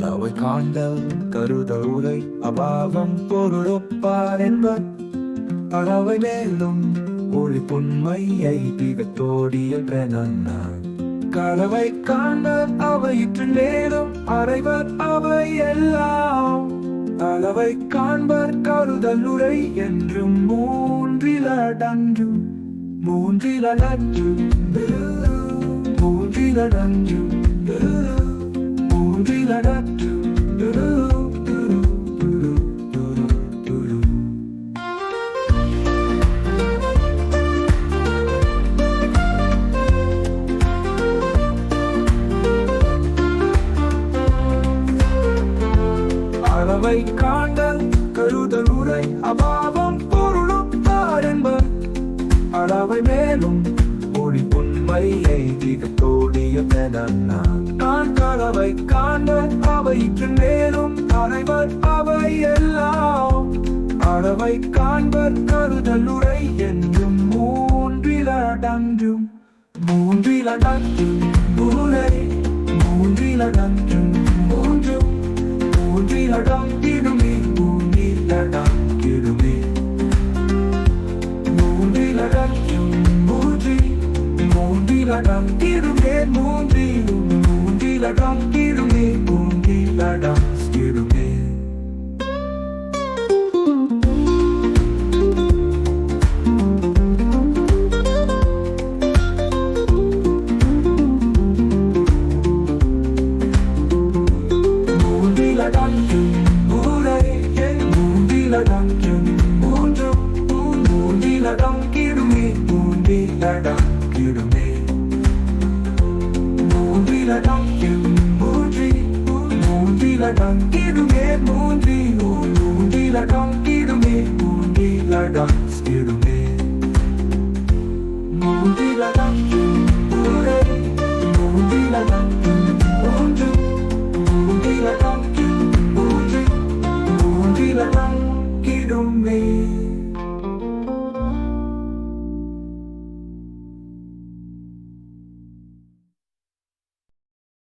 அளவை காண்டல் கருதல் உரை அபாவம் பொருளொப்பார் என்பர். அளவை மேலும் ஒளி புண்மையை திகத்தோடிய பெணன்னார் கலவை காண்பர் அவையிற்று நேரும் அறைவர் அவை எல்லாம் அளவை காண்பர் கருதல் உரை என்றும் மூன்றில் அடங்கும் மூன்றில் மூன்றிலடன்றும் மூன்றில் மூன்றிலடன்றும் அளவை காண்டல் கருதல் உரை அபாவம் பொருளும் என்பர் அளவை மேலும் ஒளி உண்மையை திகத்தோடிய பெணன்னான் நான் கலவை காண்ட அவையிற்று நேரும் தலைவர் அவை எல்லாம் அளவை காண்பர் கருதலுரை என்றும் மூன்றில் அடங்கும் மூன்றில் அடங்கும் மூன்றிலடன்றும் மூன்றில் அடங்கும் மூன்றும். மூன்றில் அடங்கிடுமே மூன்றில் அடங்கிடுமே மூன்றில் அடங்கும் மூன்றில் மூன்றில் மூன்றி மூன்றிலடக்கும் உரை மூன்றிலடக்கும் மூன்றும் மூன்றிலடம் கிடுமே மூன்றிலடம் கிடுமே மூன்றிலடம் மூன்றி மூன்றிலடம் கிடுமே மூன்றி மூன்றிலடம் me.